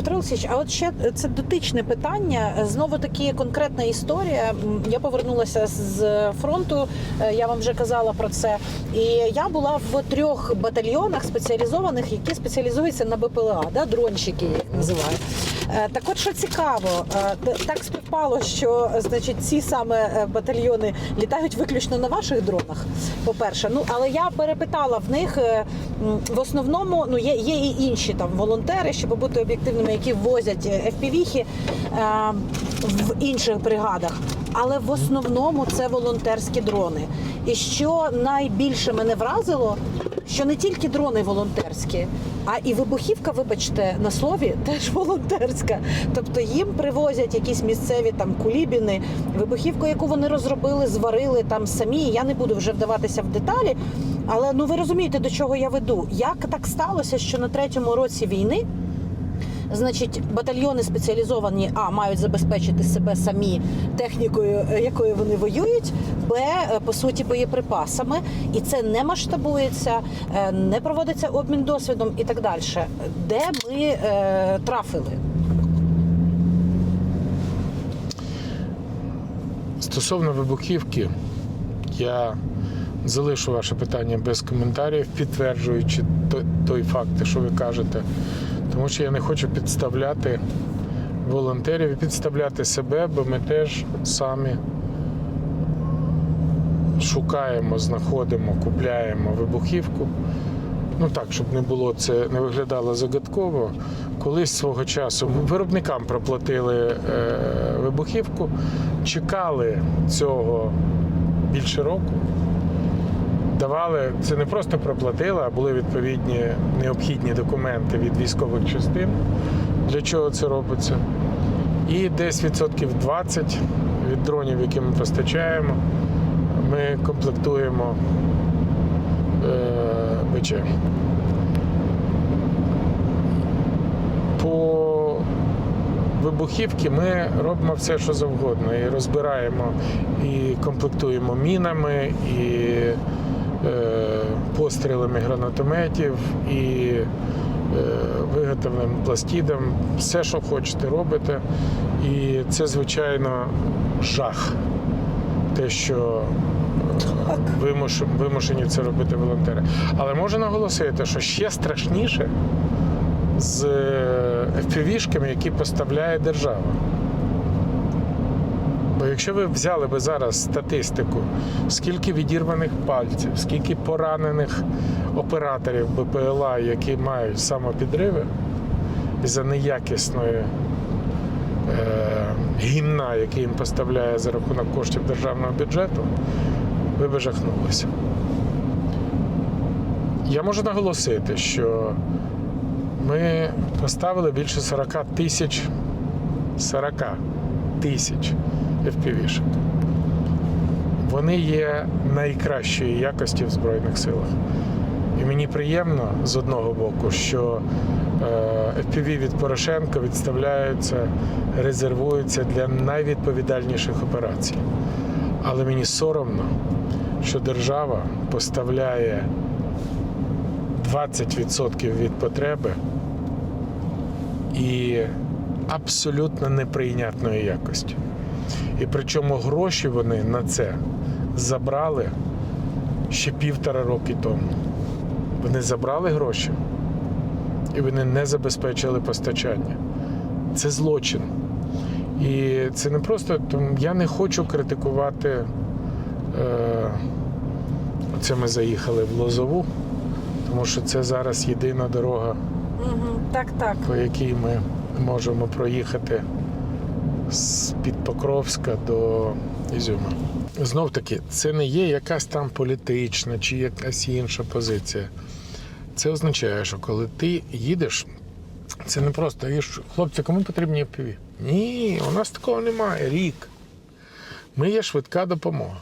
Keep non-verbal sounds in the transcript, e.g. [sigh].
Петро Олексійович, а от ще це дотичне питання. Знову таки конкретна історія. Я повернулася з фронту. е, Я вам вже казала про це. І я була в трьох батальйонах спеціалізованих, які спеціалізуються на БПЛА, да, дронщики їх називають. Е, Так от що цікаво, е, так співпало, що значить ці саме е, батальйони літають виключно на ваших дронах. По-перше, ну але я перепитала в них в основному, ну є, є і інші там волонтери, щоб бути об'єктивними, які возять FPV-хи в інших бригадах. Але в основному це волонтерські дрони. І що найбільше мене вразило, що не тільки дрони волонтерські, а і вибухівка, вибачте, на слові [laughs] теж волонтерська. Тобто їм привозять якісь місцеві там кулібіни, вибухівку, яку вони розробили, зварили там самі. Я не буду вже вдаватися в деталі. Але ну ви розумієте, до чого я веду. Як так сталося, що на третьому році війни Значить, батальйони спеціалізовані а мають забезпечити себе самі технікою, е, якою вони воюють, б е, по суті боєприпасами, і це не масштабується, е, не проводиться обмін досвідом і так далі. Де ми е, трафили? Стосовно вибухівки, я залишу ваше питання без коментарів, підтверджуючи той, той факт, що ви кажете. Тому що я не хочу підставляти волонтерів і підставляти себе, бо ми теж самі шукаємо, знаходимо, купляємо вибухівку. Ну так, щоб не було це, не виглядало загадково. Колись свого часу виробникам проплатили е, вибухівку, чекали цього більше року. Давали, це не просто проплатили, а були відповідні необхідні документи від військових частин, для чого це робиться. І десь відсотків 20 від дронів, які ми постачаємо, ми комплектуємо е, БЧ. По вибухівки ми робимо все, що завгодно. І розбираємо, і комплектуємо мінами, і е, пострілами гранатометів, і е, виготовленим пластідом. Все, що хочете, робите. І це, звичайно, жах. Те, що е, вимушені це робити волонтери. Але можу наголосити, що ще страшніше з FPV-шками, які поставляє держава. Бо якщо ви взяли би зараз статистику, скільки відірваних пальців, скільки поранених операторів БПЛА, які мають самопідриви із-за неякісної е, гімна, який їм поставляє за рахунок коштів державного бюджету, ви би жахнулися. Я можу наголосити, що ми поставили більше 40 тисяч 40 тисяч FPV-шок. Вони є найкращої якості в Збройних силах. І мені приємно з одного боку, що е, FPV від Порошенка відставляються, резервуються для найвідповідальніших операцій. Але мені соромно, що держава поставляє 20% від потреби і абсолютно неприйнятної якості. І причому гроші вони на це забрали ще півтора роки тому. Вони забрали гроші і вони не забезпечили постачання. Це злочин. І це не просто я не хочу критикувати. Е, це ми заїхали в Лозову, тому що це зараз єдина дорога, Угу. Так, так. по якій ми можемо проїхати з під Покровська до Ізюма. Знов таки, це не є якась там політична чи якась інша позиція. Це означає, що коли ти їдеш, це не просто їж, хлопці, кому потрібні FPV? Ні, у нас такого немає. Рік. Ми є швидка допомога.